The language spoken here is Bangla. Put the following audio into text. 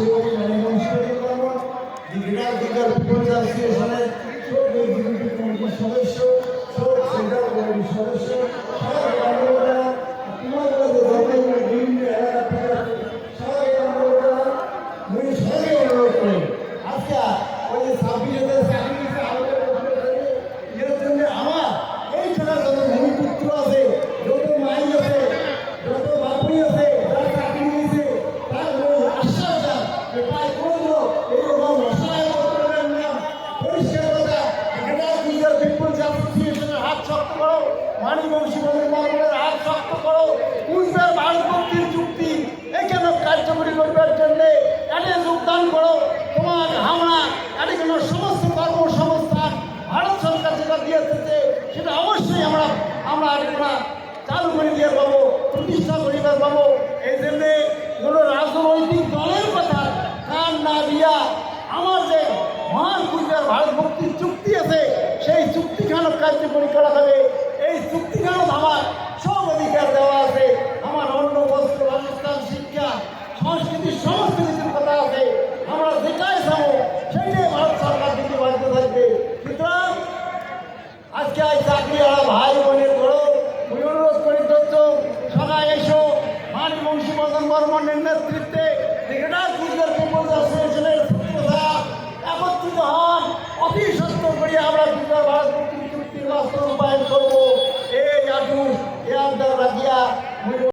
শিলিগুড়ি ম্যানেজমেন্ট কর্ম ডিগ্রিটার দিকার অ্যাসোসিয়েশনের শক্ত করো। মানি বংশীবাদের মর্মের হাত শক্ত করো। কুচবিহার ভারতবর্তীর চুক্তি এখানে কার্যকরী করবার জন্য এটা যোগদান করো। তোমার আমরা এটা কোনো সমস্ত কর্মসংস্থান ভারত সরকার যেটা দিয়েছে, সেটা অবশ্যই আমরা আমরা আমরা চালু করে দিয়ে পাবো, প্রতিষ্ঠা করিবার পাবো। এই জন্যে কোনো রাজনৈতিক দলের কথা কান না দিয়া আমার যে মহান কুচবিহার ভারত মুক্তির চুক্তি সেই চুক্তিখানো কার্যকরী করা হবে। এই চুক্তিখানো আমার সব অধিকার দেওয়া আছে। আমার অন্য বস্ত্র বাসস্থান শিক্ষা সংস্কৃতির সমস্ত কিছুর কথা আছে। আমরা যেটাই যাব সেইটাই ভারত সরকার দিতে বাধ্য থাকবে। সুতরাং আজকে এই চাকরি আলা ভাই বোনের বড় অনুরোধ করি, তথ্য সবাই এসো। মানি বংশী মদন বর্মনের নেতৃত্বে ক্রিকেটার কুচবিহার পিপলস অ্যাসোসিয়েশনের আমরা কুচবিহার ভারত মুক্তি চুক্তির রূপায়ণ করব।